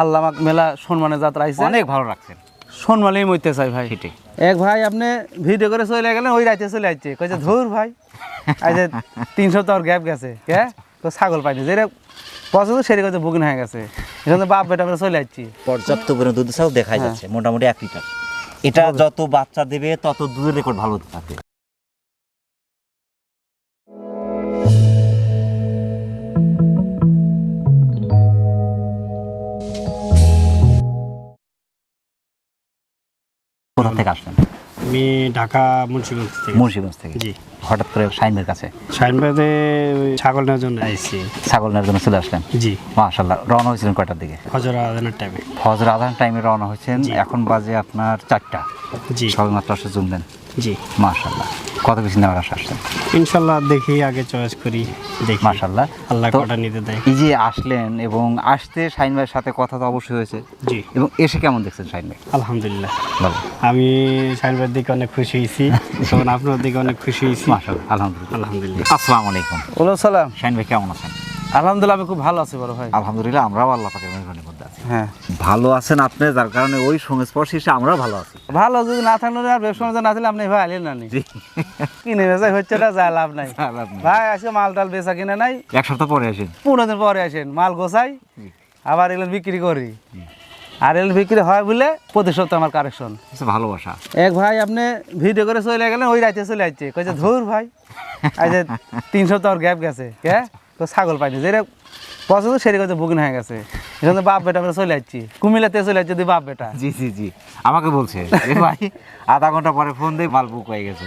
আল্লাহ মেলা সম্মানে যাত্রা আইছে। অনেক ভালো রাখছেন সম্মানেই মরতে চাই ভাই। সেটাই। এক ভাই আপনি ভিডিও করে চলে গেলেন ওই রাইতে চলে আসছে কইছে ধুর ভাই আজ যে তিন সপ্তাহ গ্যাপ গেছে কে? তো ছাগল পাইনি। যেটা পছন্দ সেটা কইছে বুকিং হয়ে গেছে। এখন বাপ বেটা আমরা চলে আসছি পর্যাপ্ত পরিমাণ দুধ চাও দেখাই যাচ্ছে মোটামুটি এক লিটার। এটা যত বাচ্চা দেবে তত দুধের রেকর্ড ভালো থাকে। কোথা থেকে আসলেন? আমি ঢাকা মুন্সিগঞ্জ থেকে। মুন্সিগঞ্জ থেকে? জি। হঠাৎ করে সাইনবের কাছে? সাইনবাদে ছাগল নেওয়ার জন্য আইছি। ছাগল নেওয়ার জন্য চলে আসলেন? জি। মাশাল্লাহ রওনা হয়েছিলেন কয়টার দিকে? ফজর আদানের টাইমে ফজর আদান টাইমে রওনা হয়েছেন। এখন বাজে আপনার চারটা। জি। সবেমাত্র আসে জুমলেন জি। মাশাল্লাহ কত বেশি নেওয়ার আশা আসছেন ইনশাল্লাহ দেখি আগে চয়েস করি দেখি। মাশাল্লাহ আল্লাহ কটা নিতে দেয়। এই যে আসলেন এবং আসতে শাইন ভাইয়ের সাথে কথা তো অবশ্যই হয়েছে। জি। এবং এসে কেমন দেখছেন শাইন ভাই? আলহামদুলিল্লাহ। ভালো। আমি শাইনবাদ দিকে অনেক খুশি হয়েছি এবং আপনার দিকে অনেক খুশি হয়েছি। মাশাল্লাহ আলহামদুলিল্লাহ। আলহামদুলিল্লাহ। আসসালামু আলাইকুম। বলো সালাম। শাইন ভাই কেমন আছেন? আলহামদুলিল্লাহ আমি খুব ভালো আছি বড় ভাই। আলহামদুলিল্লাহ আমরাও আল্লাহ পাকের মেহরবানির মধ্যে আছি। হ্যাঁ। ভালো আছেন আপনি যার কারণে ওই সংস্পর্শে এসে আমরাও ভালো আছি। ভালো যদি না থাকলে আর ব্যবসা না থাকলে আপনি ভাই আলেন না কিনে বেচা হচ্ছে না যায় লাভ নাই। ভাই আজকে মাল টাল বেচা কিনে নাই। এক সপ্তাহ পরে আসেন। পনেরো দিন পরে আসেন মাল গোছাই আবার এগুলো বিক্রি করি। আর এগুলো বিক্রি হয় বলে প্রতি সপ্তাহে আমার কারেকশন। হচ্ছে ভালোবাসা। এক ভাই আপনি ভিডিও করে চলে গেলেন ওই রাইতে চলে আসছে। কইছে ধুর ভাই আজ যে তিন সপ্তাহ গ্যাপ গেছে তো ছাগল পাইনি যেটা পছন্দ সেরে কইছে বুকিং হয়ে গেছে। এখন বাপ বেটা আমরা চলে যাচ্ছি কুমিল্লাতে চলে যাচ্ছে দুই বাপ বেটা। জি জি জি। আমাকে বলছে যে ভাই আধা ঘণ্টা পরে ফোন দিয়ে মাল বুক হয়ে গেছে।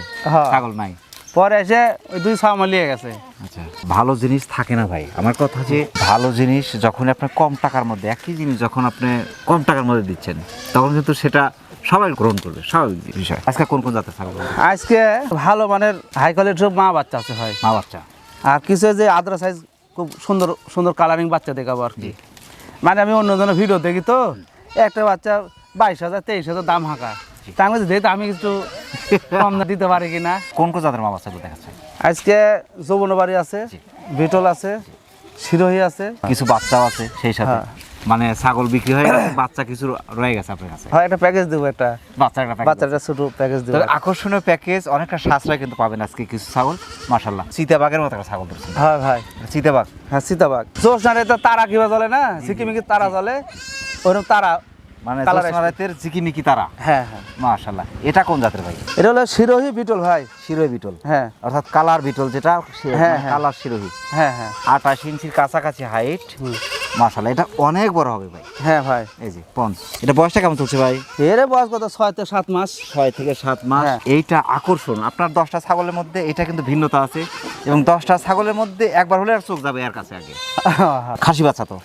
ছাগল নাই। পরে এসে ওই দুই ছাও মালিয়ে গেছে। আচ্ছা ভালো জিনিস থাকে না ভাই। আমার কথা যে ভালো জিনিস যখন আপনি কম টাকার মধ্যে একই জিনিস যখন আপনি কম টাকার মধ্যে দিচ্ছেন তখন কিন্তু সেটা সবাই গ্রহণ করবে স্বাভাবিক বিষয়। আজকে কোন কোন জাতের ছাগল আজকে ভালো মানের হাই কোয়ালিটির সব মা বাচ্চা আছে ভাই। মা বাচ্চা। আর কিছু যে আদ্রা সাইজ খুব সুন্দর সুন্দর কালারিং বাচ্চা দেখাবো আর কি। মানে আমি অন্য জনের ভিডিও দেখি তো একটা বাচ্চা বাইশ হাজার তেইশ হাজার দাম হাঁকা। তার আমি বলছি, দেখি আমি কিছু কম দিতে পারি কিনা। কোন কোন জাতের মামা সাইকেল দেখাচ্ছে? আজকে যৌবনবাড়ি আছে বিটল আছে সিরোহি আছে। কিছু বাচ্চাও আছে সেই সাথে। হ্যাঁ। মানে ছাগল বিক্রি হয়ে গেছে বাচ্চা কিছু রয়ে গেছে আপনার কাছে? হয় একটা প্যাকেজ দেবো একটা। বাচ্চা একটা বাচ্চাটা ছোট প্যাকেজ দেবো। আকর্ষণীয় প্যাকেজ অনেকটা সাশ্রয় কিন্তু পাবেন আজকে কিছু ছাগল মাশাল্লাহ চিতাবাগের মতো একটা ছাগল ধরছেন। হয় ভাই চিতাবাগ হ্যাঁ সীতাবাগ। জোসনারে তো তারা কিবা চলে না? সিকিমিকি তারা জ্বলে। ওরকম তারা। মানে Colour জ্যোৎস্না রাতের চিকিমিকি তারা। হ্যাঁ হ্যাঁ। মাশাল্লাহ এটা কোন জাতের ভাই? এটা হলো সিরোহি বিটল ভাই। শিরোই বিটল। হ্যাঁ। অর্থাৎ কালার বিটল যেটা হ্যাঁ, হ্যাঁ। কালার শিরোহি। হ্যাঁ হ্যাঁ। আঠাশ ইঞ্চির কাছাকাছি হাইট। মাশাল্লাহ এটা অনেক বড় হবে ভাই। হ্যাঁ ভাই। এই যে পঞ্চ এটা বয়সটা কেমন চলছে ভাই? এর বয়স কত? ছয় থেকে সাত মাস। ছয় থেকে সাত মাস। হ্যাঁ। এইটা আকর্ষণ। আপনার দশটা ছাগলের মধ্যে এটা কিন্তু ভিন্নতা আছে। এবং দশটা ছাগলের মধ্যে একবার হলে আর চোখ যাবে এর কাছে আগে। খাসি বাচ্চা তো।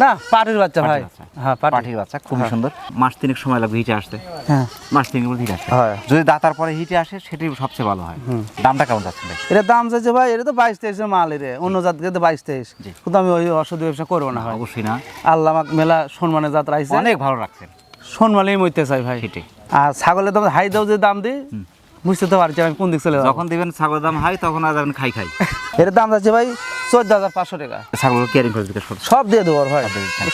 না পাটির বাচ্চা ভাই। হ্যাঁ পাটির বাচ্চা খুবই সুন্দর। মাস তিনেক সময় লাগবে হিটে আসতে। হ্যাঁ। মাস তিনেক মধ্যে হিটে হয়। যদি দাতার পরে হিটে আসে সেটাই সবচেয়ে ভালো হয়। দামটা কেমন যাচ্ছে ভাই? এটা দাম চাইছে ভাই এটা তো বাইশ তেইশের মাল এর অন্য জাতকে তো বাইশ তেইশ। কিন্তু আমি ওই অসুধ ব্যবসা করব না অবশ্যই না। আল্লাহ আমাকে মেলা সম্মানের যাত্রা আইছে অনেক ভালো রাখছেন। সম্মানেই মরতে চাই ভাই। সেটাই। আর ছাগলের দাম হাই দাও যে দাম দিই বুঝতে তো পারছি আমি কোন দিক চলে যখন দিবেন ছাগলের দাম হাই তখন আর যাবেন খাই খাই। এর দাম যাচ্ছে ভাই চোদ্দ হাজার পাঁচশো টাকা। ছাগল কেয়ারিং করে বিকাশ সব দিয়ে দেবো ভাই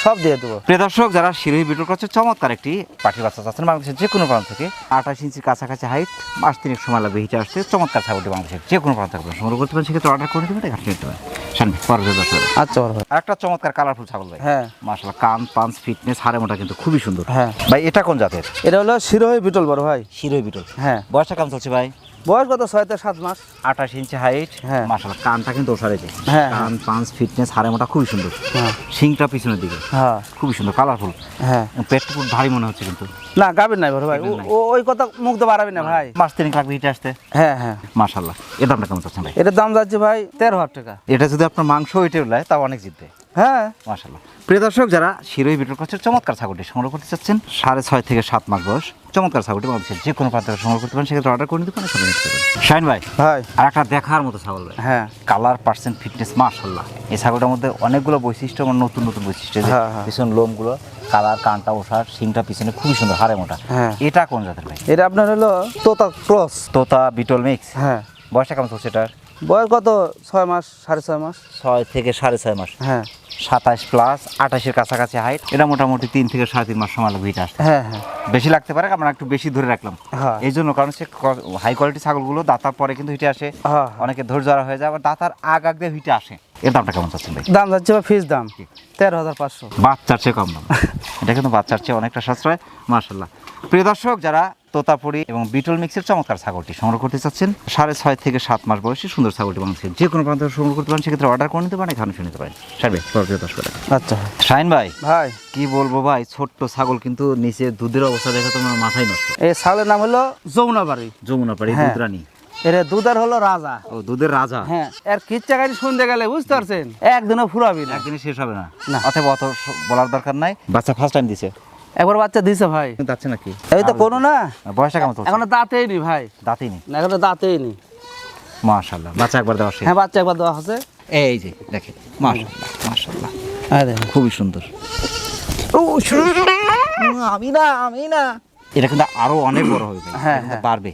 সব দিয়ে দেবো। প্রিয় দর্শক যারা শিরোহী বিটল করছে চমৎকার একটি বাচ্চা চাচ্ছেন বাংলাদেশের যে কোনো প্রান্ত থেকে। আঠাশ ইঞ্চির কাছাকাছি হাইট মাস তিনেক সময় লাগবে হিটে আসতে। চমৎকার ছাগলটি বাংলাদেশের যে কোনো প্রান্ত থেকে। সংগ্রহ করতে পারেন সেক্ষেত্রে অর্ডার করে দেবেন দেখা নিতে পারেন। শান্তি পরবর্তী দর্শক। আচ্ছা ভাই। আর একটা চমৎকার কালারফুল ছাগল ভাই। হ্যাঁ। মাশাআল্লাহ কান পাঞ্চ ফিটনেস হাড়ে মোটা কিন্তু খুবই সুন্দর। হ্যাঁ। ভাই এটা কোন জাতের? এটা হলো শিরোহী বিটল বড় ভাই। শিরোহী বিটল। হ্যাঁ। বয়সটা কেমন চলছে ভাই? বয়স কত? ছয় থেকে সাত মাস। আঠাশ ইঞ্চি হাইট হ্যাঁ। মাশাআল্লাহ কানটা কিন্তু ওসারে হ্যাঁ, কান পাঞ্চ ফিটনেস হাড়ে মোটা খুবই সুন্দর। হ্যাঁ। শিংটা পিছনের দিকে। হ্যাঁ। খুবই সুন্দর কালারফুল হ্যাঁ। পেটটা খুব ভারী মনে হচ্ছে কিন্তু। না গাবির নাই বড় ভাই। ও ওই কথা মুখ তো বাড়াবি না ভাই। মাস তিনেক লাগবে হিটে আসতে। হ্যাঁ হ্যাঁ। মাশাল্লাহ এর দামটা কেমন চাচ্ছেন ভাই? এটার দাম যাচ্ছে ভাই তেরো হাজার টাকা। এটা যদি আপনার মাংস ওইটা উল্লায় তাও অনেক জিতবে। হ্যাঁ। মাশাল্লাহ প্রিয় দর্শক যারা শিরোই বিটল কাছের চমৎকার ছাগলটি সংগ্রহ করতে চাচ্ছেন সাড়ে ছয় থেকে সাত মাস বয়স চমৎকার ছাগলটি বাংলাদেশের যে কোনো থেকে সংগ্রহ করতে পারেন সেক্ষেত্রে অর্ডার করে নিতে পারেন সঙ্গে নিতে পারেন। শাইন ভাই ভাই। আর একটা দেখার মতো ছাগল ভাই। হ্যাঁ। কালার পার্সেন্ট ফিটনেস মাশাল্লাহ এই ছাগলটার মধ্যে অনেকগুলো বৈশিষ্ট্য এবং নতুন নতুন বৈশিষ্ট্য হ্যাঁ, হ্যাঁ। পিছন লোমগুলো কালার কানটা ওষার শিংটা পিছনে খুবই সুন্দর হারে মোটা। হ্যাঁ। এটা কোন জাতের ভাই? এটা আপনার হলো তোতা ক্রস। তোতা বিটল মিক্স। হ্যাঁ। বয়সটা কেমন চলছে এটার? বয়স কত? ছয় মাস সাড়ে ছয় মাস? ছয় থেকে সাড়ে ছয় মাস। হ্যাঁ। সাতাশ প্লাস আঠাশের কাছাকাছি হাইট এটা মোটামুটি তিন থেকে সাড়ে তিন মাস সময় লাগবে আসতে। হ্যাঁ হ্যাঁ। বেশি লাগতে পারে আমরা একটু বেশি ধরে রাখলাম। হ্যাঁ। এই জন্য কারণ সে হাই কোয়ালিটি ছাগলগুলো দাতার পরে কিন্তু হিটে আসে। হ্যাঁ। অনেকে ধৈর্য হয়ে যায় আবার দাতার আগ আগ দিয়ে হিটে আসে। এর দামটা কেমন চাচ্ছেন ভাই? দাম যাচ্ছে বা ফিস দাম। তেরো হাজার পাঁচশো। বাচ্চার চেয়ে কম দাম। এটা কিন্তু বাচ্চার চেয়ে অনেকটা সাশ্রয়। মার্শাল্লাহ প্রিয় দর্শক যারা তোতাপুরি এবং বিটল মিক্সের চমৎকার ছাগলটি সংগ্রহ করতে চাচ্ছেন সাড়ে ছয় থেকে সাত মাস বয়সী সুন্দর ছাগলটি বাংলাদেশের যে কোনো প্রান্ত সংগ্রহ করতে পারেন সেক্ষেত্রে অর্ডার করে নিতে পারেন এখানে শুনে নিতে পারেন। সার্বে প্রিয় দর্শক। আচ্ছা। শাইন ভাই ভাই। কি বলব ভাই ছোট্ট ছাগল কিন্তু নিচে দুধের অবস্থা দেখে তোমার মাথায় নষ্ট। এই ছাগলের নাম হলো যমুনা বাড়ি যমুনা পাড়ি হ্যাঁ। দুধরানি। এর দুধার হলো রাজা। ও দুধের রাজা? হ্যাঁ এর কিচ্ছা গাড়ি শুনতে গেলে বুঝতে পারছেন। একদিনও ফুরাবি না। একদিনে শেষ হবে না। না। অতএব অত বলার দরকার নাই। বাচ্চা ফার্স্ট টাইম দিছে। একবার বাচ্চা দিছে ভাই। যাচ্ছে নাকি? এই তো কোনো না। বয়সটা কেমন এখনও দাঁতেই নি ভাই। দাঁতেই নেই? না, এখনও দাঁতেই নি মাশাল্লাহ বাচ্চা একবার দেওয়া শেষ। হ্যাঁ বাচ্চা একবার দেওয়া আছে এই যে দেখেন মাশাল্লাহ হ্যাঁ দেখেন। খুবই সুন্দর। ও আমি না আমি না। এটা কিন্তু আরও অনেক বড় হবে। হ্যাঁ, হ্যাঁ। বাড়বে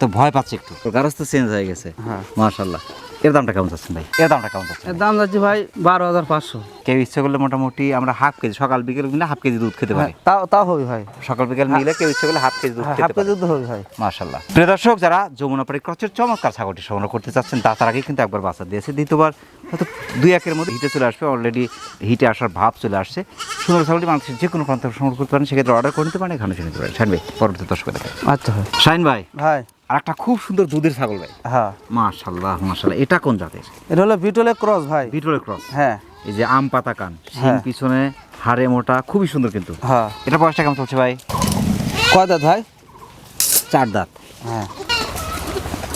তো ভয় পাচ্ছে একটু। গারস তো চেঞ্জ হয়ে গেছে। হ্যাঁ। মাশাল্লাহ এর দামটা কেমন চাচ্ছেন ভাই? এর দামটা কেমন চাচ্ছেন এর দাম যাচ্ছে ভাই বারো হাজার পাঁচশো। কেউ ইচ্ছে করলে মোটামুটি আমরা হাফ কেজি সকাল বিকেল মিলে হাফ কেজি দুধ খেতে পারি। হ্যাঁ, তাও তাও হবে ভাই। সকাল বিকেল মিলে কেউ ইচ্ছে করলে হাফ কেজি দুধ হ্যাঁ, হাফ পারে। কেজি দুধ হবে ভাই। মাশাল্লাহ প্রিয় দর্শক যারা যমুনা ক্রচের চমৎকার ছাগলটি সংগ্রহ করতে চাচ্ছেন তা তার আগে কিন্তু একবার বাচ্চা দিয়েছে। দ্বিতীয়বার হয়তো দুই একের মধ্যে হিটে চলে আসবে অলরেডি হিটে আসার ভাব চলে আসছে। সুন্দর ছাগলটি মানুষের যে কোনো প্রান্ত সংগ্রহ করতে পারেন সেক্ষেত্রে অর্ডার করে নিতে পারেন এখানে নিতে পারেন। শাইন ভাই পরবর্তী দর্শক আচ্ছা শাইন ভাই ভাই। আর একটা খুব সুন্দর দুধের ছাগল ভাই। হ্যাঁ। মাশাল্লাহ মাশাল্লাহ এটা কোন জাতের? এটা হলো বিটলের ক্রস ভাই। বিটলের ক্রস হ্যাঁ। এই যে আম পাতা কান শিং হ্যাঁ। পিছনে হাড়ে মোটা খুবই সুন্দর কিন্তু। হ্যাঁ। এটা বয়সটা কেমন চলছে ভাই? কয় দাঁত ভাই? চার দাঁত। হ্যাঁ।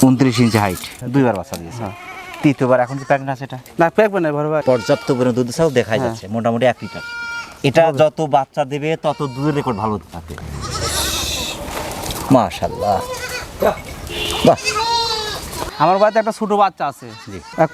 উনত্রিশ ইঞ্চি হাইট দুইবার বাচ্চা দিয়েছে। হ্যাঁ। তৃতীয়বার এখন কি প্রেগনেন্ট আছে এটা? না পেকবে না ভাই। পর্যাপ্ত পরিমাণ দুধ ছাও দেখাই হ্যাঁ। যাচ্ছে মোটামুটি এক লিটার এটা যত বাচ্চা দেবে তত দুধের রেকর্ড ভালো থাকবে। মাশাল্লাহ আমার বাড়িতে একটা ছোট বাচ্চা আছে।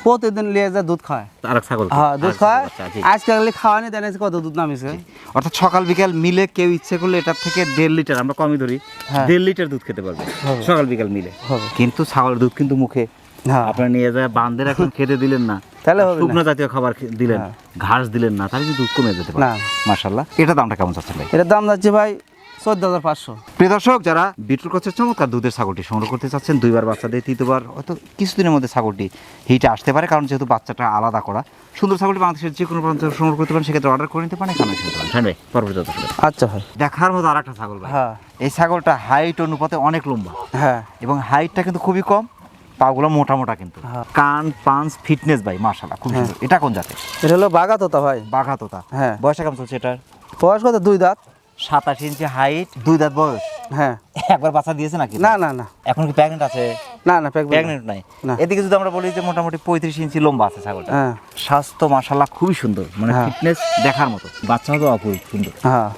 প্রতিদিন নিয়ে যায় দুধ খায়। আর ছাগল হ্যাঁ দুধ খায়। বাচ্চা, জি। আজকে খালি খাওয়া নিয়ে জানিস কত দুধ নামিছে অর্থাৎ সকাল বিকাল মিলে কেউ ইচ্ছে করলে এটার থেকে দেড় লিটার আমরা কমই ধরি হ্যাঁ। দেড় লিটার দুধ খেতে পারবে সকাল বিকাল মিলে। কিন্তু ছাগলের দুধ কিন্তু মুখে। হ্যাঁ। আপনার নিয়ে যায় বান্ধের এখন খেতে দিলেন না। তাহলে শুকনো জাতীয় খাবার দিলেন হ্যাঁ। ঘাস দিলেন না তাহলে কিন্তু দুধ কমে যেতে পারে। না। মাশাল্লাহ এটা দামটা কেমন চাচ্ছেন ভাই? এটার দাম যাচ্ছে ভাই চোদ্দ হাজার পাঁচশো। প্রিয় দর্শক যারা বিটুল কচের চমৎকার দুধের ছাগলটি সংগ্রহ করতে চাচ্ছেন দুইবার বাচ্চা দিয়ে তৃতীয়বার হয়তো কিছুদিনের মধ্যে ছাগলটি হিটে আসতে পারে কারণ যেহেতু বাচ্চাটা আলাদা করা সুন্দর ছাগলটি বাংলাদেশের যে কোনো প্রান্ত থেকে সংগ্রহ করতে পারেন সেক্ষেত্রে অর্ডার করে নিতে পারেন এখানে ভাই পরবর্তী আচ্ছা ভাই। দেখার মতো আর একটা ছাগল হ্যাঁ। এই ছাগলটা হাইট অনুপাতে অনেক লম্বা। হ্যাঁ। এবং হাইটটা কিন্তু খুবই কম পাগুলো মোটা মোটা কিন্তু। হ্যাঁ। কান পাঞ্চ ফিটনেস ভাই মাশাল্লাহ খুব হ্যাঁ। সুন্দর। এটা কোন জাতের? এটা হলো বাঘা তোতা ভাই। বাঘা তোতা। হ্যাঁ। বয়সটা কেমন চলছে এটার? বয়স কত? দুই দাঁত। সাতাশ ইঞ্চি হাইট দুই দাঁত বয়স। হ্যাঁ। একবার বাচ্চা দিয়েছে নাকি? না না না। এখন কি প্রেগনেন্ট আছে? না না প্রেগনেন্ট নাই। এদিকে যদি আমরা বলি যে মোটামুটি পঁয়ত্রিশ ইঞ্চি লম্বা আছে ছাগলটা হ্যাঁ। স্বাস্থ্য মাশাল্লাহ খুবই সুন্দর। মানে হ্যাঁ। ফিটনেস দেখার মতো। বাচ্চা তো অপূর্ব সুন্দর হ্যাঁ।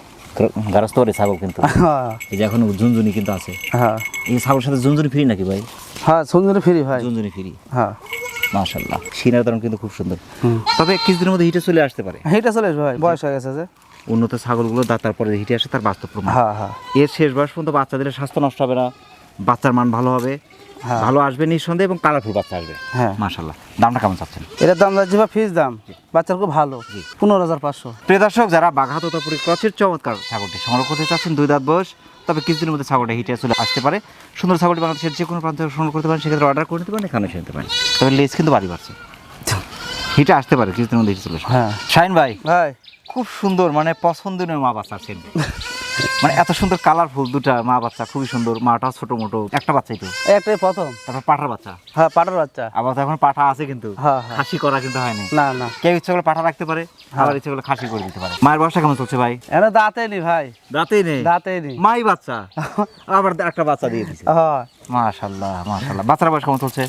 গারস্তরে ছাগল কিন্তু। হ্যাঁ। এই যে এখন ঝুনঝুনি কিন্তু আছে। হ্যাঁ। এই ছাগলের সাথে ঝুনঝুনি ফ্রি নাকি ভাই? হ্যাঁ সুন্দর ফ্রি ভাই। ঝুনঝুনি ফ্রি হ্যাঁ। মাশাল্লাহ সিনার কিন্তু খুব সুন্দর। তবে কিছুদিনের মধ্যে হিটে চলে আসতে পারে। এইটা চলে আসবে ভাই। বয়স হয়ে গেছে যে। উন্নত ছাগলগুলো দাঁতার পরে হিটে আসে তার বাস্তব প্রমাণ। হ্যাঁ হ্যাঁ। এর শেষ বয়স পর্যন্ত বাচ্চা দিলে স্বাস্থ্য নষ্ট হবে না বাচ্চার মান ভালো হবে হ্যাঁ। ভালো আসবে নিঃসন্দেহে এবং কালারফুল বাচ্চা আসবে। হ্যাঁ। মাশাল্লাহ দামটা কেমন চাচ্ছেন? এটার দাম যাচ্ছে বা ফিস দাম। বাচ্চার খুব ভালো পনেরো হাজার পাঁচশো। প্রিয় দর্শক যারা বাঘাততাপুরি ক্রচের চমৎকার ছাগলটি সংগ্রহ করতে চাচ্ছেন দুই দাঁত বয়স তবে কিছুদিনের মধ্যে ছাগলটা হিটে চলে আসতে পারে। সুন্দর ছাগলটি বাংলাদেশের যে কোনো প্রান্তে সংগ্রহ করতে পারেন সেক্ষেত্রে অর্ডার করে নিতে পারেন এখানে এসে নিতে পারেন। তবে লেজ কিন্তু বাড়ি বাড়ছে। হিটে আসতে পারে কিছুদিনের মধ্যে হিটে চলে আসবে। হ্যাঁ। শাইন ভাই ভাই। খুব সুন্দর মানে পছন্দনীয় মা বাচ্চা সেট। মানে এত সুন্দর কালারফুল দুটা মা বাচ্চা খুবই সুন্দর। মাটা ছোট মোটো একটা বাচ্চাই তো। একটাই প্রথম। তারপর পাঠার বাচ্চা। হ্যাঁ পাটার বাচ্চা। আবার তো এখন পাঠা আছে কিন্তু। হ্যাঁ, হ্যাঁ। খাসি করা কিন্তু হয়নি। না না। কেউ ইচ্ছে করলে পাঠা রাখতে পারে আবার ইচ্ছে করলে খাসি করে দিতে পারে। মায়ের বয়সটা কেমন চলছে ভাই? এনে দাঁতে নি ভাই। দাঁতেই নেই? দাঁতে নেই। মাই বাচ্চা। আবার একটা বাচ্চা দিয়ে দিছে। হ্যাঁ। মাশাল্লাহ মাশাল্লাহ বাচ্চার বয়স কেমন চলছে?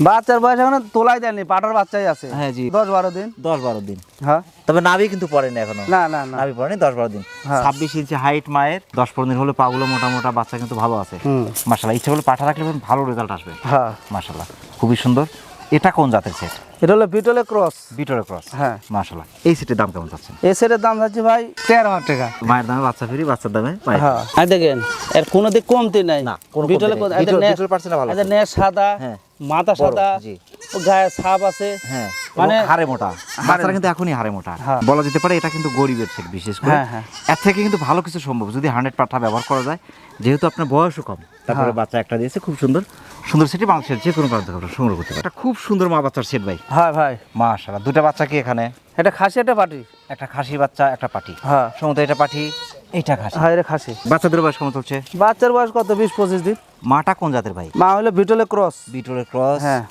বাচ্চার বয়স এখন তোলাই দেয়নি পাটার বাচ্চাই আছে। হ্যাঁ, জি। দশ বারো দিন। দশ বারো দিন। হ্যাঁ। তবে নাভি কিন্তু পড়েনি এখনও। না না না। নাভি পড়েনি দশ বারো দিন। হ্যাঁ। ছাব্বিশ ইঞ্চি হাইট মায়ের দশ পনেরো দিন হলে পাগুলো মোটা মোটা বাচ্চা কিন্তু ভালো আছে। হুম। মাশাল্লাহ ইচ্ছে করলে পাঠা রাখলে ভালো রেজাল্ট আসবে। হ্যাঁ। মাশাল্লাহ খুবই সুন্দর। এটা কোন জাতের সেট এটা হলো বিটলে ক্রস বিটরে ক্রস হ্যাঁ। মাশাল্লাহ এই সেটের দাম কেমন চাচ্ছেন? এই সেটের দাম যাচ্ছে ভাই তেরো হাজার টাকা। মায়ের দামে বাচ্চা ফ্রি বাচ্চার দামে হ্যাঁ। দেখেন এর কোনো দিক কমতি নাই। না, কোনো বিটলে বিটল- নে- বিটল ভালো সাদা হ্যাঁ। মাথা সাদা গায়ে ছাপ আছে। হ্যাঁ মানে হাড়ে মোটা। বাচ্চারা কিন্তু এখনই হাড়ে মোটা। হ্যাঁ। বলা যেতে পারে এটা কিন্তু গরিবের সেট বিশেষ করে। হ্যাঁ, হ্যাঁ। এর থেকে কিন্তু ভালো কিছু সম্ভব যদি হান্ড্রেড পাঠা ব্যবহার করা যায়। যেহেতু আপনার বয়সও কম তারপরে। বাচ্চা একটা দিয়েছে খুব সুন্দর। সুন্দর সেটি বাংলাদেশের যে কোনো প্রান্ত সংগ্রহ করতে এটা খুব সুন্দর মা বাচ্চার সেট ভাই। হ্যাঁ ভাই। মাশাআল্লাহ দুটো বাচ্চা কি এখানে? এটা খাসি একটা পাটি। একটা খাসি বাচ্চা একটা পাটি। হ্যাঁ। সমত এটা পাটি এইটা খাসি। হ্যাঁ এটা খাসি। বাচ্চাদের বয়স কেমন চলছে? বাচ্চার বয়স কত? বিশ পঁচিশ দিন। মাটা কোন জাতের ভাই? মা হলো বিটলে ক্রস। বিটলের ক্রস। হ্যাঁ।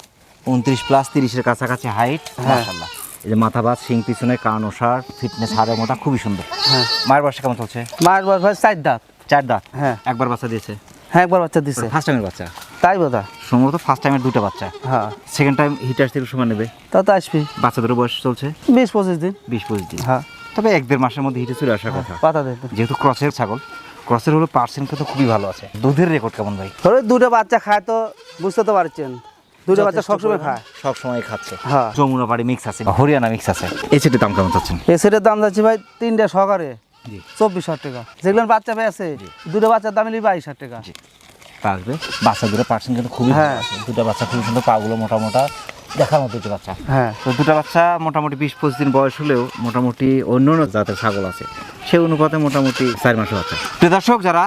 উনত্রিশ প্লাস তিরিশের কাছাকাছি হাইট হ্যাঁ। মাশাল্লাহ এই যে মাথা বাদ শিং পিছনে কান ওষার ফিটনেস হাড়ের মোটা খুবই সুন্দর। হ্যাঁ। মায়ের বয়স কেমন চলছে? মায়ের বয়স ভাই চার দাঁত। চার দাঁত? হ্যাঁ। একবার বাচ্চা দিয়েছে? হ্যাঁ একবার বাচ্চা দিছে ফার্স্ট টাইমের বাচ্চা? তাই বোধা সম্ভবত ফার্স্ট টাইমের দুটো বাচ্চা। হ্যাঁ। সেকেন্ড টাইম হিট আসতে একটু সময় নেবে। তা তো আসবি বাচ্চাদেরও বয়স চলছে? বিশ পঁচিশ দিন। বিশ পঁচিশ দিন। হ্যাঁ। তবে এক দেড় মাসের মধ্যে হিটে চলে আসার কথা। পাতা যেহেতু ক্রসের ছাগল ক্রসের হলো পার্সেন্ট কিন্তু খুবই ভালো আছে। দুধের রেকর্ড কেমন ভাই? ধরো দুটো বাচ্চা খায় তো বুঝতে তো পারছেন। দুটো বাচ্চা সবসময় খায়। সব সময় খাচ্ছে। হ্যাঁ। যমুনা মিক্স আছে। হরিয়ানা মিক্স আছে। এই সেটির দাম কেমন চাচ্ছেন? এ সেটের দাম যাচ্ছে ভাই তিনটে সকারে চব্বিশ হাজার টাকা। যেগুলো বাচ্চা পেয়ে আছে দুটো বাচ্চার দাম নিবি বাইশ হাজার টাকা। আসবে বাচ্চা দুটো পার্সেন্ট কিন্তু খুবই হ্যাঁ। দুটো বাচ্চা খুবই সুন্দর পাগুলো মোটা মোটা। দেখার মতো দুটো বাচ্চা। হ্যাঁ তো দুটো বাচ্চা মোটামুটি বিশ পঁচিশ দিন বয়স হলেও মোটামুটি অন্য অন্য জাতের ছাগল আছে। সেই অনুপাতে মোটামুটি চার মাসের বাচ্চা। প্রিয় দর্শক যারা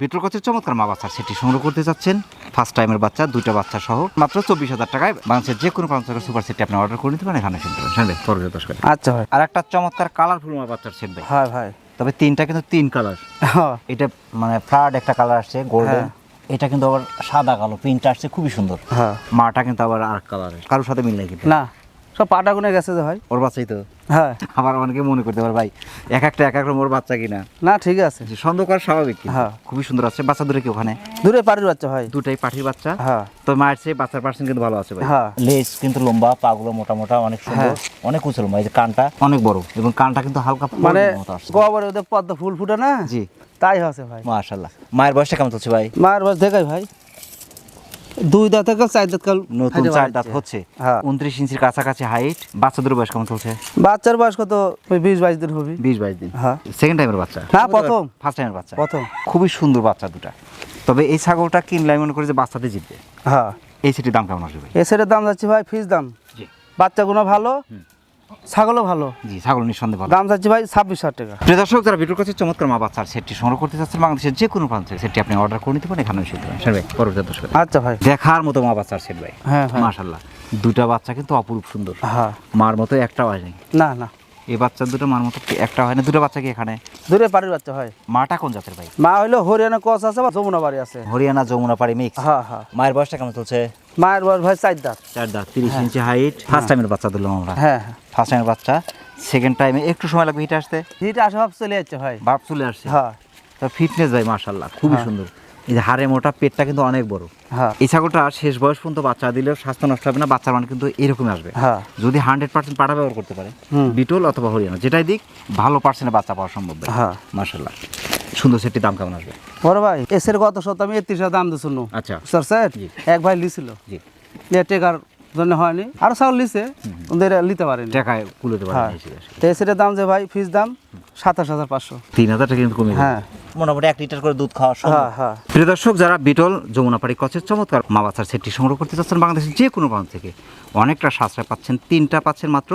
বিটল কচের চমৎকার মা বাচ্চা সেটি সংগ্রহ করতে চাচ্ছেন। ফার্স্ট টাইমের বাচ্চা দুইটা বাচ্চা সহ মাত্র চব্বিশ হাজার টাকায় বাংলাদেশের যে কোনো থেকে সুপার সেটটি আপনি অর্ডার করে নিতে পারেন এখানে শুনতে পারেন শুনলে পরবর্তী দর্শক আচ্ছা ভাই। আর একটা চমৎকার কালারফুল মা বাচ্চার সেট ভাই। হ্যাঁ ভাই। তবে তিনটা কিন্তু তিন কালার হ্যাঁ। এটা মানে ফ্লাড একটা কালার আসছে গোল্ডেন। এটা কিন্তু আবার সাদা কালো প্রিন্ট আসছে খুবই সুন্দর। হ্যাঁ। মাটা কিন্তু আবার আর কালারের কারোর সাথে মিল নেই কিন্তু। না। সব পাটা গুনে গেছে যে ভাই। ওর বাচ্চাই তো? হ্যাঁ। আবার অনেকে মনে করতে পারে ভাই এক একটা এক এক রকম ওর বাচ্চা কিনা? না ঠিক আছে। যে সন্দেহ করা স্বাভাবিক হ্যাঁ। খুবই সুন্দর আছে। বাচ্চা দুটো কি ওখানে? দূরে পাড়ির বাচ্চা হয় দুটাই পাঠির বাচ্চা। হ্যাঁ। তো মায়ের চেয়ে বাচ্চার পার্সেন্ট কিন্তু ভালো আছে ভাই। হ্যাঁ। লেজ কিন্তু লম্বা পাগুলো মোটা মোটা অনেক সুন্দর। হ্যাঁ। অনেক উঁচু লম্বা এই যে কানটা অনেক বড়। এবং কানটা কিন্তু হালকা মানে গোবরে ওদের পদ্ম ফুল ফুটে না? জি। তাই আছে ভাই। মাশাল্লাহ মায়ের বয়সটা কেমন চলছে ভাই? মায়ের বয়স দেখাই ভাই। দুই দাঁত কাল চার দাঁত কাল নতুন চার দাঁত হচ্ছে। হ্যাঁ। উনত্রিশ ইঞ্চির কাছাকাছি হাইট। বাচ্চাদের বয়স কেমন চলছে? বাচ্চার বয়স কত? ওই বিশ বাইশ দিন হবে। বিশ বাইশ দিন। হ্যাঁ। সেকেন্ড টাইমের বাচ্চা? না, প্রথম। ফার্স্ট টাইমের বাচ্চা? প্রথম। খুবই সুন্দর বাচ্চা দুটা। তবে এই ছাগলটা কিনলে আমি মনে করি যে বাচ্চাতে জিতবে। হ্যাঁ। এই সেটির দাম কেমন আসবে ভাই? এ সেটের দাম যাচ্ছে ভাই ফিস দাম। জি। বাচ্চাগুলো ভালো। ছাগলও ভালো। জি ছাগল নিঃসন্দেহ ভালো। দাম চাচ্ছি ভাই ছাব্বিশ হাজার টাকা। প্রিয় দর্শক যারা ভিডিওর কাছে চমৎকার মা বাচ্চার সেটটি সংগ্রহ করতে চাচ্ছেন বাংলাদেশের যে কোনো প্রান্ত থেকে সেটটি আপনি অর্ডার করে নিতে পারেন এখানে এসে দিতে পারেন ভাই পরবর্তী দর্শক। আচ্ছা ভাই। দেখার মতো মা বাচ্চার সেট ভাই। হ্যাঁ হ্যাঁ। মাশাল্লাহ দুটা বাচ্চা কিন্তু অপরূপ সুন্দর। হ্যাঁ। মার মতো একটাও আসেনি। না না। এই বাচ্চা দুটো মার মতো একটা হয় না? দুটো বাচ্চা কি এখানে? দূরে পাড়ির বাচ্চা হয়। মাটা কোন জাতের ভাই? মা হইল হরিয়ানা কস আছে বা যমুনা বাড়ি আছে। হরিয়ানা যমুনা পাড়ি মিক্স হ্যাঁ হ্যাঁ মায়ের বয়সটা কেমন চলছে? মায়ের বয়স ভাই চার দাঁত। চার দাঁত তিরিশ ইঞ্চি হাইট ফার্স্ট টাইমের বাচ্চা দিলাম আমরা। হ্যাঁ হ্যাঁ। ফার্স্ট টাইমের বাচ্চা। সেকেন্ড টাইমে একটু সময় লাগবে হিটে আসতে? হিট আসে ভাব চলে যাচ্ছে ভাই। বাপ চলে আসছে। হ্যাঁ। তো ফিটনেস ভাই মাশাল্লাহ খুবই হ্যাঁ। সুন্দর। এই যে হাড়ে মোটা পেটটা কিন্তু অনেক বড়। হ্যাঁ। এই ছাগলটা শেষ বয়স পর্যন্ত বাচ্চা দিলেও স্বাস্থ্য নষ্ট হবে না বাচ্চার মান কিন্তু এরকমই আসবে। হ্যাঁ। যদি হান্ড্রেড পার্সেন্ট পাঠা ব্যবহার করতে পারে বিটল অথবা হরিয়ানা যেটাই দিক ভালো পার্সেন্টে বাচ্চা পাওয়া সম্ভব হ্যাঁ। মাশাল্লাহ সুন্দর সেটির দাম কেমন আসবে? বড় ভাই এসের গত সপ্তাহ আমি একত্রিশ দাম দিয়েছিল আচ্ছা। স্যার স্যার এক ভাই লিছিল। জি। টেকার জন্য হয়নি। আরও ছাগল লিছে ওদের নিতে পারেনি। টাকায় কুলোতে পারে হ্যাঁ। তো এসের দাম যে ভাই ফিস দাম সাতাশ হাজার পাঁচশো। তিন হাজার টাকা কিন্তু কমে হ্যাঁ। মোটামুটি এক লিটার করে দুধ খাওয়া সম্ভব। হ্যাঁ হ্যাঁ। প্রিয় দর্শক যারা বিটল যমুনাপাড়ি কচের চমৎকার মা বাচ্চার সেটটি সংগ্রহ করতে চাচ্ছেন বাংলাদেশের যে কোনো প্রান্ত থেকে অনেকটা সাশ্রয় পাচ্ছেন তিনটা পাচ্ছেন মাত্র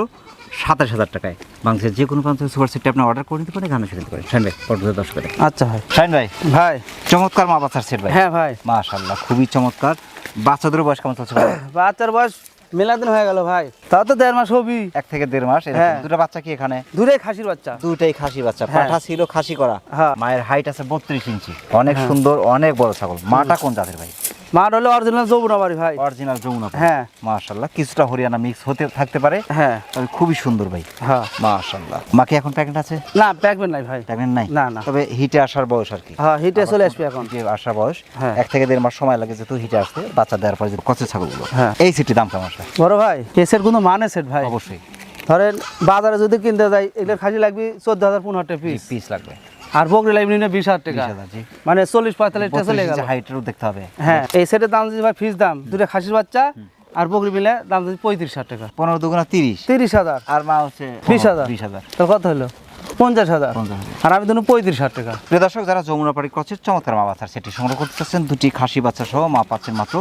সাতাশ হাজার টাকায়। বাংলাদেশের যে কোনো প্রান্ত থেকে সুপার সেটটি আপনি অর্ডার করে নিতে পারেন এখানে এসে নিতে পারেন। শাইন ভাই দর্শক আচ্ছা ভাই। শাইন ভাই ভাই। চমৎকার মা বাচ্চার সেট ভাই। হ্যাঁ ভাই। মাশাল্লাহ খুবই চমৎকার। বাচ্চাদের বয়স কেমন চলছে ভাই? বাচ্চার বয়স মেলা দিন হয়ে গেল ভাই। তা তো দেড় মাস হবি। এক থেকে দেড় মাস। হ্যাঁ। দুটো বাচ্চা কি এখানে? দুটাই খাসির বাচ্চা। দুটাই খাসি বাচ্চা। হ্যাঁ। পাঠা ছিল খাসি করা। হ্যাঁ। মায়ের হাইট আছে বত্রিশ ইঞ্চি। অনেক সুন্দর অনেক বড় ছাগল। মাটা কোন জাতের ভাই? মার হলো অরিজিনাল যমুনা বাড়ি ভাই। অরিজিনাল যমুনা হ্যাঁ। মাশাল্লাহ কিছুটা হরিয়ানা মিক্স হতে থাকতে পারে। হ্যাঁ। তবে খুবই সুন্দর ভাই। হ্যাঁ। মাশাল্লাহ। মাকে এখন প্যাকেট আছে? না প্যাকবেন নাই ভাই। প্যাকেট নাই? না, না। তবে হিটে আসার বয়স আর কি। হ্যাঁ হিটে চলে আসবে এখন। হিটে আসার বয়স। হ্যাঁ। এক থেকে দেড় মাস সময় লাগে যেহেতু হিটে আসতে। বাচ্চা দেওয়ার পরে কচে ছাগলগুলো। হ্যাঁ। এই সিটির দাম কেমন আসবে? বড় ভাই এসের কোনো মানে সেট ভাই? অবশ্যই। ধরেন বাজারে যদি কিনতে যাই এগুলো খাসি লাগবে চোদ্দ হাজার পনেরো টাকা পিস পিস লাগবে। আর নিলে বিশ হাজার টাকা। মানে চল্লিশ পঁয়তাল্লিশ টাকা চলে গেল। হাইটেরও দেখতে হবে। হ্যাঁ এই সেটের দাম যদি ভাই ফিস দাম দুটো খাসির বাচ্চা আর বকরি মিলে দাম যদি পঁয়ত্রিশ হাজার টাকা। পনেরো দুগুণা তিরিশ। তিরিশ হাজার। আর মা হচ্ছে বিশ হাজার। বিশ হাজার। তো কত হলো? পঞ্চাশ হাজার। আর আমি ধরুন পঁয়ত্রিশ হাজার টাকা। প্রিয় দর্শক যারা চমৎকার মা বাচ্চার সেটি সংগ্রহ করতে চাচ্ছেন দুটি খাসি বাচ্চা সহ মা পাচ্ছেন মাত্র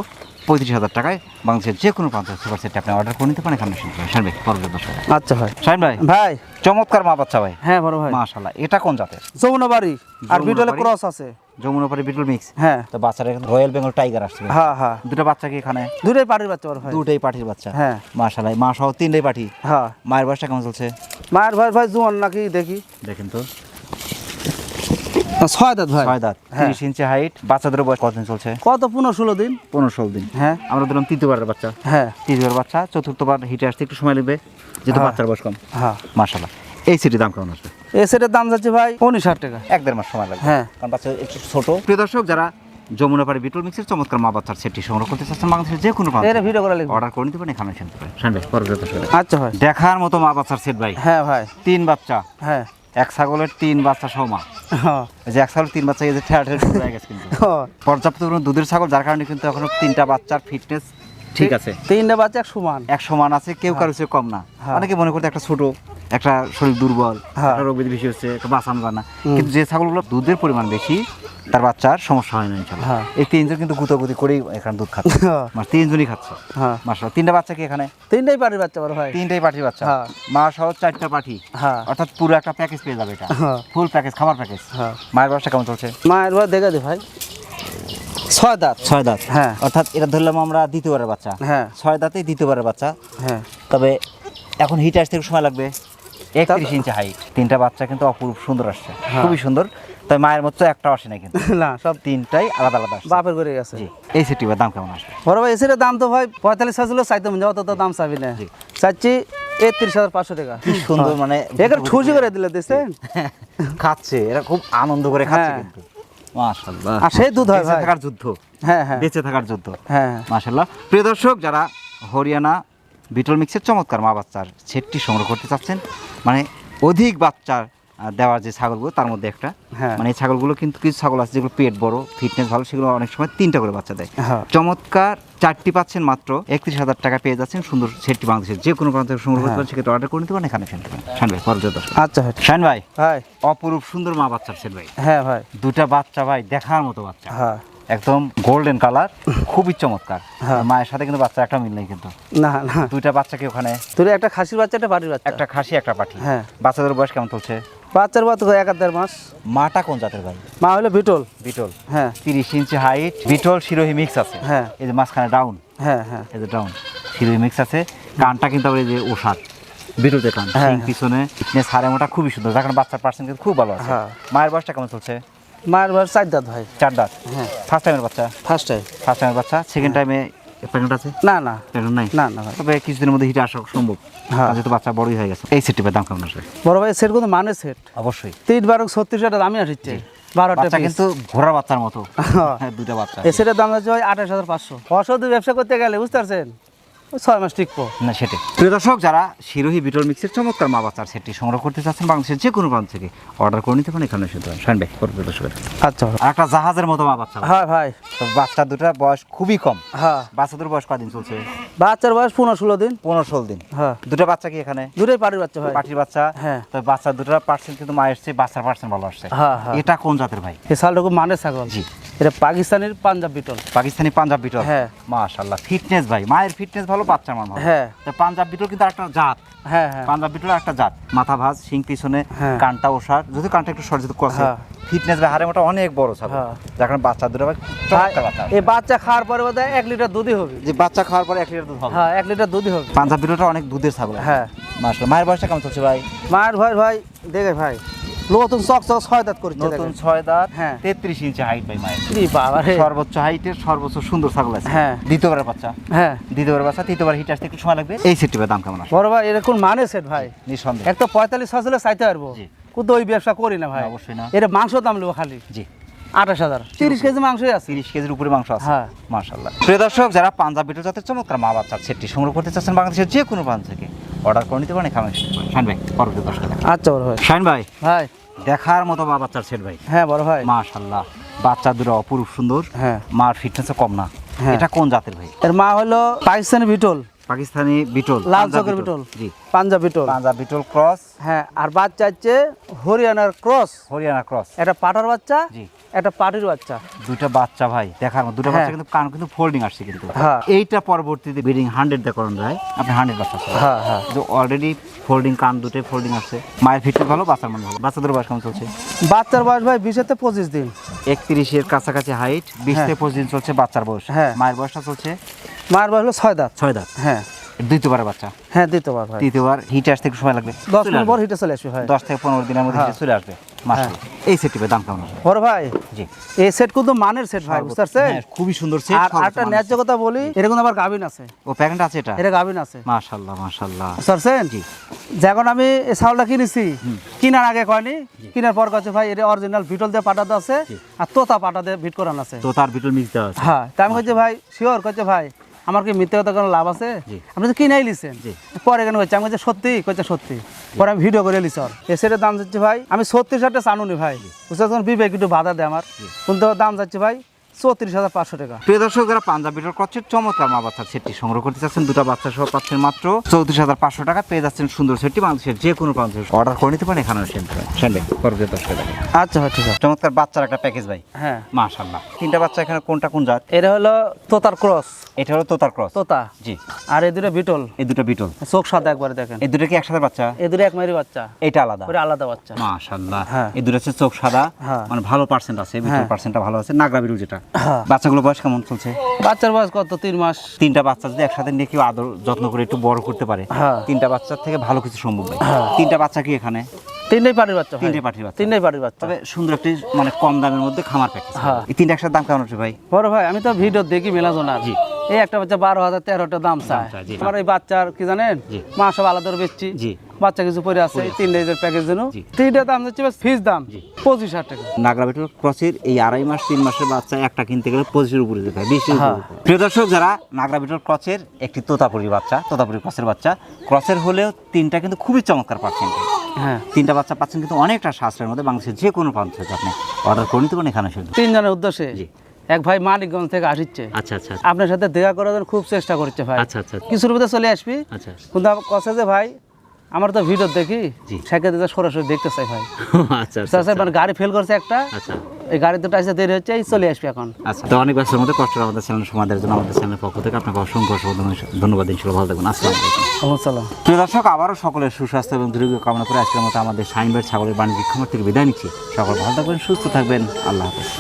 পঁয়ত্রিশ হাজার টাকায় বাংলাদেশের যে কোনো প্রান্ত সুপার সেটটা আপনি অর্ডার করে নিতে পারেন এখানে শুনতে শাহিন ভাই পরবর্তী আচ্ছা ভাই। শাহিন ভাই ভাই। চমৎকার মা বাচ্চা ভাই। হ্যাঁ বড় ভাই। মাশাল্লাহ এটা কোন জাতের? যমুনা বাড়ি আর বিটলে? ক্রস আছে। যমুনা বিটল মিক্স। হ্যাঁ। তো বাচ্চারা এখানে রয়্যাল বেঙ্গল টাইগার আসছে। হ্যাঁ হ্যাঁ। দুটো বাচ্চা কি এখানে? দুটোই পাটির বাচ্চা বড় ভাই। দুটোই পাঠির বাচ্চা। হ্যাঁ। মাশাল্লাহ মা সহ তিনটাই পাঠি হ্যাঁ। মায়ের বয়সটা কেমন চলছে? মায়ের ভাই ভাই জোয়ান নাকি দেখি। দেখেন তো। ছয় দাঁত ভাই। ছয় দাঁত হ্যাঁ। তিরিশ ইঞ্চি হাইট বাচ্চাদের বয়স কতদিন চলছে? কত? পনেরো ষোলো দিন। পনেরো ষোলো দিন। হ্যাঁ। আমরা তৃতীয়বারের বাচ্চা। হ্যাঁ। তৃতীয়বার বাচ্চা চতুর্থবার হিটে আসতে একটু সময় লাগবে যেহেতু হ্যাঁ। বাচ্চার বয়স কম। হ্যাঁ। মাশাল্লাহ এই সিটির দাম কেমন আসবে? এ সেটের দাম যাচ্ছে ভাই উনিশ হাজার টাকা। এক দেড় মাস সময় লাগবে। হ্যাঁ। কারণ বাচ্চা একটু ছোট। প্রিয় দর্শক যারা যমুনা পাড়ি বিটল মিক্সের চমৎকার মা বাচ্চার সেটটি সংগ্রহ করতে চাচ্ছেন বাংলাদেশের যে কোনো এর ভিডিও করে লিখব অর্ডার করে নিতে পারেন এখানে শুনতে পারেন। শুনবে পরবর্তী আচ্ছা ভাই। দেখার মতো মা বাচ্চার সেট ভাই। হ্যাঁ ভাই। তিন বাচ্চা। হ্যাঁ। এক ছাগলের তিন বাচ্চা সহ মা হ্যাঁ। যে এক ছাগলের তিন বাচ্চা এই যে ঠেলা ঠেলা গেছে কিন্তু হ্যাঁ। পর্যাপ্ত দুধের ছাগল যার কারণে কিন্তু এখনও তিনটা বাচ্চার ফিটনেস ঠিক আছে। তিনটে বাচ্চা এক সমান? এক সমান আছে কেউ কারও চেয়ে কম না। হ্যাঁ। অনেকে মনে করতে একটা ছোট একটা শরীর দুর্বল হ্যাঁ। একটা রোগ বেশি হচ্ছে একটা বাঁচানো যায় না। কিন্তু যে ছাগলগুলো দুধের পরিমাণ বেশি তার বাচ্চার সমস্যা হয় না ইনশাল্লাহ। হ্যাঁ। এই তিনজন কিন্তু গুতাগুতি করেই এখানে দুধ খাচ্ছে। হ্যাঁ। মানে তিনজনই খাচ্ছে। হ্যাঁ। মাসা তিনটা বাচ্চা কি এখানে? তিনটাই পাটির বাচ্চা বড় ভাই তিনটাই পাঠির বাচ্চা। হ্যাঁ। মা সহ চারটা হ্যাঁ। অর্থাৎ পুরো একটা প্যাকেজ পেয়ে যাবে এটা। হ্যাঁ। ফুল প্যাকেজ খাবার প্যাকেজ। হ্যাঁ। মায়ের ব্যবসা কেমন চলছে? মায়ের ভাই দেখে দে ভাই। ছয় দাঁত। ছয় দাঁত। হ্যাঁ। অর্থাৎ এটা ধরলাম আমরা দ্বিতীয়বারের বাচ্চা। হ্যাঁ। ছয় দাঁতেই দ্বিতীয়বারের বাচ্চা। হ্যাঁ। তবে এখন হিট আসতে সময় লাগবে। একত্রিশ ইঞ্চি হাইট তিনটা বাচ্চা কিন্তু অপরূপ সুন্দর আসছে। হ্যাঁ। খুবই সুন্দর। তবে মায়ের মতো একটা আসে না কিন্তু। না সব তিনটাই আলাদা আলাদা বাপের করে গেছে। জি। এই সেটির দাম কেমন আসবে? বড় ভাই এসির দাম তো ভাই পঁয়তাল্লিশ হাজার চাইতে মনে অত তো দাম চাবি না। চাচ্ছি একত্রিশ হাজার পাঁচশো টাকা। কি সুন্দর মানে এখানে খুশি করে দিলে দিচ্ছেন খাচ্ছে। এরা খুব আনন্দ করে খাচ্ছে হ্যাঁ। কিন্তু। মাশাআল্লাহ। আর সেই দুধ হয় থাকার যুদ্ধ। হ্যাঁ হ্যাঁ। বেঁচে থাকার যুদ্ধ। হ্যাঁ মাশাল্লাহ প্রিয় দর্শক যারা হরিয়ানা বিটল মিক্সের চমৎকার মা বাচ্চার সেটটি সংগ্রহ করতে চাচ্ছেন মানে অধিক বাচ্চার দেওয়ার যে ছাগলগুলো তার মধ্যে একটা। হ্যাঁ। মানে এই ছাগলগুলো কিন্তু কিছু ছাগল আছে যেগুলো পেট বড় ফিটনেস ভালো সেগুলো অনেক সময় তিনটা করে বাচ্চা দেয়। হ্যাঁ। চমৎকার চারটি পাচ্ছেন মাত্র একত্রিশ হাজার টাকা পেয়ে যাচ্ছেন সুন্দর সেটটি বাংলাদেশের যে কোনো প্রান্ত সংগ্রহ করতে পারেন সেক্ষেত্রে অর্ডার করে নিতে পারেন এখানে শান ভাই দর্শক। আচ্ছা ভাই। শান ভাই। অপরূপ সুন্দর মা বাচ্চার সেট ভাই। হ্যাঁ ভাই। দুটা বাচ্চা ভাই দেখার মতো বাচ্চা। হ্যাঁ। একদম গোল্ডেন কালার খুবই চমৎকার। হ্যাঁ। মায়ের সাথে কিন্তু বাচ্চা একটা মিল নেই কিন্তু। না না। দুইটা বাচ্চাকে ওখানে তুই একটা খাসির বাচ্চা একটা বাড়ির বাচ্চা। একটা খাসি একটা পাঠি। হ্যাঁ। বাচ্চাদের বয়স কেমন চলছে? বাচ্চার বাচ্চা এক আর দেড় মাস। মাটা কোন জাতের ভাই? মা হলো বিটল। বিটল। হ্যাঁ। তিরিশ inch height Beetal Sirohi mix আছে। হ্যাঁ। এই যে মাঝখানে ডাউন হ্যাঁ হ্যাঁ। এই যে ডাউন শিরোহি মিক্স আছে। কানটা কিন্তু আবার এই যে ওষাদ বিটলতে কান। হ্যাঁ। পিছনে। ফিটনেস হারে মোটা খুবই সুন্দর। কারণে বাচ্চার পার্সেন্ট কিন্তু খুব ভালো আছে। হ্যাঁ। মায়ের বয়সটা কেমন চলছে? মায়ের বয়স চার দাঁত ভাই। চার দাঁত। হ্যাঁ। ফার্স্ট টাইমের বাচ্চা? ফার্স্ট টাইম ফার্স্ট টাইমের বাচ্চা। সেকেন্ড টাইমে প্রেগনেন্ট আছে? না না। প্রেগনেন্ট নাই? না না তবে কিছুদিনের মধ্যে হিটে আসা সম্ভব। হ্যাঁ। যেহেতু বাচ্চা বড়ই হয়ে গেছে। এই দাম কেমন আসবে? বড় ভাই সেট কিন্তু মানে সেট অবশ্যই। বারো ছত্রিশ দামই আসছে বারোটা। কিন্তু বাচ্চার মতো। হ্যাঁ। হ্যাঁ, দুটা বাচ্চা। সেটের দাম হচ্ছে আঠাশ হাজার পাঁচশো। অসদ ব্যবসা করতে গেলে বুঝতে পারছেন? ছয় মাস টিকবো। না সেটাই। প্রিয় দর্শক যারা শিরোহি বিটল মিক্সের চমৎকার মা বাচ্চার সেটটি সংগ্রহ করতে চাচ্ছেন বাংলাদেশের যে কোনো প্রান্ত থেকে অর্ডার করে নিতে পারেন এখানে ভাই দর্শকের। আচ্ছা। আর একটা জাহাজের মতো মা বাচ্চা। হ্যাঁ ভাই। তো বাচ্চা দুটার বয়স খুবই কম। হ্যাঁ। বাচ্চাদের বয়স কদিন চলছে? বাচ্চার বয়স পনেরো ষোলো দিন। পনেরো ষোলো দিন। হ্যাঁ। দুটো বাচ্চা কি এখানে? দুটোই পাটির বাচ্চা ভাই। পাটির বাচ্চা। হ্যাঁ। তো বাচ্চা দুটার পার্সেন্ট কিন্তু মায়ের চেয়ে বাচ্চার পার্সেন্ট ভালো আসছে। হ্যাঁ, হ্যাঁ। এটা কোন জাতের ভাই? মানে ছাগল। জি। এটা পাকিস্তানের পাঞ্জাব বিটল। পাকিস্তানি পাঞ্জাব বিটল? হ্যাঁ। মাশাআল্লাহ ফিটনেস ভাই। মায়ের ফিটনেস ভালো বাচ্চার মান ভালো। হ্যাঁ। পাঞ্জাব বিটল কিন্তু একটা জাত। হ্যাঁ হ্যাঁ। পাঞ্জাব বিটল একটা জাত। মাথা ভাঁজ শিং পিছনে হ্যাঁ। কানটা ওষার। যদি কানটা একটু সরজিত হ্যাঁ। ফিটনেস ভাই হারে মোটা অনেক বড় ছাগল। হ্যাঁ। যার কারণে বাচ্চা দুটো ভাই বাচ্চা। এই বাচ্চা খাওয়ার পরে বোধ এক লিটার দুধই হবে। যে বাচ্চা খাওয়ার পরে এক লিটার দুধ হবে। হ্যাঁ এক লিটার দুধই হবে। পাঞ্জাব বিটলটা অনেক দুধের ছাগল। হ্যাঁ। মাশাআল্লাহ। মায়ের বয়সটা কেমন চলছে ভাই? মায়ের ভাই ভাই দেখে ভাই। নতুন ছয় দাঁত করছে নতুন ছয় দাঁত হ্যাঁ। তেত্রিশ ইঞ্চি হাইট ভাই মায়ের। সর্বোচ্চ হাইটের সর্বোচ্চ সুন্দর ছাগল আছে। হ্যাঁ। দ্বিতীয়বার বাচ্চা। হ্যাঁ। দ্বিতীয়বার বাচ্চা তৃতীয়বার হিট আসতে একটু সময় লাগবে। এই সেটটির দাম কেমন বড় ভাই এরকম মানে সেট ভাই? নিঃসন্দেহ। একটা পঁয়তাল্লিশ হাজার চাইতে পারব। কিন্তু ওই ব্যবসা করি না ভাই। অবশ্যই না। এটা মাংস দাম নেব খালি। জি। আঠাশ হাজার। তিরিশ কেজি মাংসই আছে। তিরিশ কেজির উপরে মাংস আছে। হ্যাঁ। মাশাল্লাহ প্রিয় দর্শক যারা পাঞ্জাব বিটল জাতের চমৎকার মা সেটটি সংগ্রহ করতে চাচ্ছেন বাংলাদেশের যে কোনো প্রান্ত থেকে অর্ডার করে নিতে পারেন এখানে। শাইন ভাই পরবর্তী দর্শক আচ্ছা বড় ভাই। শাইন ভাই ভাই। দেখার মতো মা বাচ্চার সেট ভাই। হ্যাঁ বড় ভাই। বাচ্চা দুটো অপরূপ সুন্দর। হ্যাঁ। মার ফিটনেসও কম না। হ্যাঁ। এটা কোন জাতের ভাই? এর মা হলো পাকিস্তানি বিটল। পাকিস্তানি বিটল লাল চকের বিটল। জি। পাঞ্জাব বিটল। পাঞ্জাব বিটল ক্রস হ্যাঁ আর বাচ্চা হচ্ছে হরিয়ানার ক্রস হরিয়ানা ক্রস একটা পাটার বাচ্চা। জি। একটা পাটির বাচ্চা। দুইটা বাচ্চা ভাই দেখার মতো দুটো হ্যাঁ। বাচ্চা কিন্তু কান কিন্তু ফোল্ডিং আসছে কিন্তু। হ্যাঁ। এইটা পরবর্তীতে ব্রিডিং হান্ড্রেড দেখান যায়। আপনি হান্ড্রেড বাচ্চা হ্যাঁ হ্যাঁ। অলরেডি ফোল্ডিং কান দুটোই ফোল্ডিং আসছে মায়ের ফিটনেস ভালো বাচ্চার মন ভালো। বাচ্চাদের বয়স কেমন চলছে? বাচ্চার বয়স ভাই বিশেতে পঁচিশ দিন। একত্রিশের কাছাকাছি হাইট বিশ হ্যাঁ। থেকে পঁচিশ দিন চলছে বাচ্চার বয়স। হ্যাঁ। মায়ের বয়সটা চলছে? মায়ের বয়স হলো ছয় দাঁত। ছয় দাঁত। হ্যাঁ। দ্বিতীয়বার বাচ্চা? হ্যাঁ দ্বিতীয়বার ভাই তৃতীয়বার হিট আসতে একটু সময় লাগবে। দশ চলে মিনিট পর হিটে চলে আসবে ভাই দশ থেকে পনেরো দিনের মধ্যে হ্যাঁ। হিটে চলে আসবে মাসে এই সেটটিপের দাম কেমন বড় ভাই জি। এই সেট কিন্তু মানের সেট ভাই বুঝতে পারছেন হ্যাঁ, খুবই সুন্দর সেট আর আরেকটা ন্যায্য কথা বলি এরকম আবার গাভিন আছে। ও প্যাকেট আছে এটা? এটা গাভিন আছে। বুঝতে জি। যখন আমি এই চাউলটা কিনেছি কিনার আগে কয়নি? কিনার পর কাছে ভাই এটা অরিজিনাল ভিটল দিয়ে পাঠাতে আছে আর তোতা পাটা দিয়ে ভিট করানো আছে। তো তার বিটল মিক্স দেওয়া আছে। হ্যাঁ তা আমি কইছি ভাই শিওর কইছে ভাই আমার কি মিথ্যে কথা কোনো লাভ আছে। আপনি তো কিনাই লিছেন। পরে কেন কইছে? আমি কইছি সত্যি? কইছে সত্যি। পরে আমি ভিডিও করে লিছি ওর। এ দাম যাচ্ছে ভাই আমি সত্যি সাথে চানুনি ভাই। বুঝতে বিবেক একটু বাধা দেয় আমার। কিন্তু দাম যাচ্ছে ভাই। চৌত্রিশ হাজার পাঁচশো টাকা। প্রিয় দর্শক যারা পাঞ্জাব বিটল করছেন চমৎকার মা বাচ্চার সেটটি সংগ্রহ করতে চাচ্ছেন দুটো বাচ্চা সহ পাচ্ছেন মাত্র চৌত্রিশ হাজার পাঁচশো টাকা। পেয়ে যাচ্ছেন সুন্দর সেটটি বাংলাদেশের যে কোনো প্রান্ত। অর্ডার করে নিতে পারেন সেন্ডে দেখেন আচ্ছা ঠিক আছে। চমৎকার বাচ্চার একটা প্যাকেজ ভাই। হ্যাঁ। মাশাল্লাহ তিনটা বাচ্চা এখানে কোনটা কোন জাত? এটা হলো তোতার ক্রস। এটা হলো তোতার ক্রস। তোতা। জি। আর এই দুটো বিটল। এই দুটো বিটল। চোখ সাদা একবারে দেখেন। এই দুটো কি একসাথে বাচ্চা? এই দুটো এক মারি বাচ্চা। এটা আলাদা। ওটা আলাদা বাচ্চা। মাশাল্লাহ হ্যাঁ। এই দুটো হচ্ছে চোখ সাদা। হ্যাঁ। মানে ভালো পার্সেন্ট আছে বিটল হ্যাঁ। পার্সেন্টটা ভালো আছে। নাগরা বিরু যেটা। হ্যাঁ। বাচ্চাগুলো বয়স কেমন চলছে বাচ্চার বয়স কত তিন মাস তিনটা বাচ্চা যদি একসাথে নিয়ে কেউ আদর যত্ন করে একটু বড় করতে পারে হ্যাঁ। তিনটা বাচ্চার থেকে ভালো কিছু সম্ভব হ্যাঁ। তিনটা বাচ্চা কি এখানে তিনটাই পাটির বাচ্চা ভাই। তিনটে পাঠির বাচ্চা তিনটাই পাটির বাচ্চা তবে সুন্দর একটি মানে কম দামের মধ্যে খামার প্যাকেজ হ্যাঁ। এই তিনটা একসাথে দাম কেমন হচ্ছে ভাই বড় ভাই আমি তো ভিডিও দেখি মেলাজোনার জি। এই একটা বাচ্চা বারো হাজার তেরোটা দাম চায়। আমার এই বাচ্চার কি জানেন। মা সব আলাদা বেচছি জি। বাচ্চা কিছু পরে আছে তিন ডেজের প্যাকেজ জন্য। তিনটা দাম যাচ্ছে ফিস দাম পঁচিশ হাজার টাকা। নাগরা বেটুর ক্রসের এই আড়াই মাস তিন মাসের বাচ্চা একটা কিনতে গেলে পঁচিশের উপরে যেতে হয় বিশের হ্যাঁ। প্রিয় দর্শক যারা নাগরা বেটুর ক্রসের একটি তোতাপুরি বাচ্চা তোতাপুরি ক্রসের বাচ্চা ক্রসের হলেও তিনটা কিন্তু খুবই চমৎকার পাচ্ছেন। হ্যাঁ। তিনটা বাচ্চা পাচ্ছেন কিন্তু অনেকটা সাশ্রয়ের মধ্যে বাংলাদেশের যে কোনো প্রান্ত থেকে আপনি অর্ডার করে নিতে পারেন এখানে শুধু তিনজনের উদ্দেশ্যে? জি। এক ভাই মানিকগঞ্জ থেকে আসিচ্ছে। আচ্ছা আচ্ছা আপনার সাথে দেখা করার জন্য খুব চেষ্টা করছে ভাই। আচ্ছা আচ্ছা কিছুর মধ্যে চলে আসবি। আচ্ছা। কিন্তু কথা যে ভাই আমার তো ভিডিও দেখি। সেক্ষেত্রে সরাসরি দেখতে চাই ভাই। আচ্ছা মানে গাড়ি ফেল করছে একটা। আচ্ছা। এই গাড়ি দুটো আসতে দেরি হচ্ছে এই চলে আসবে এখন। আচ্ছা তো অনেক ব্যস্তের মধ্যে কষ্ট আমাদের চ্যানেল সময় দেওয়ার জন্য আমাদের চ্যানেলের পক্ষ থেকে আপনাকে অসংখ্য অসংখ্য ধন্যবাদ ইনশাল্লাহ ভালো থাকবেন। আসসালামু আলাইকুম। প্রিয় দর্শক আবারও সকলের সুস্বাস্থ্য এবং দীর্ঘ কামনা করে আজকের মতো আমাদের সাইনবার্ড ছাগলের বাণিজ্যিক খামার থেকে বিদায় নিচ্ছি। সকল ভালো থাকবেন সুস্থ থাকবেন। আল্লাহ হাফেজ।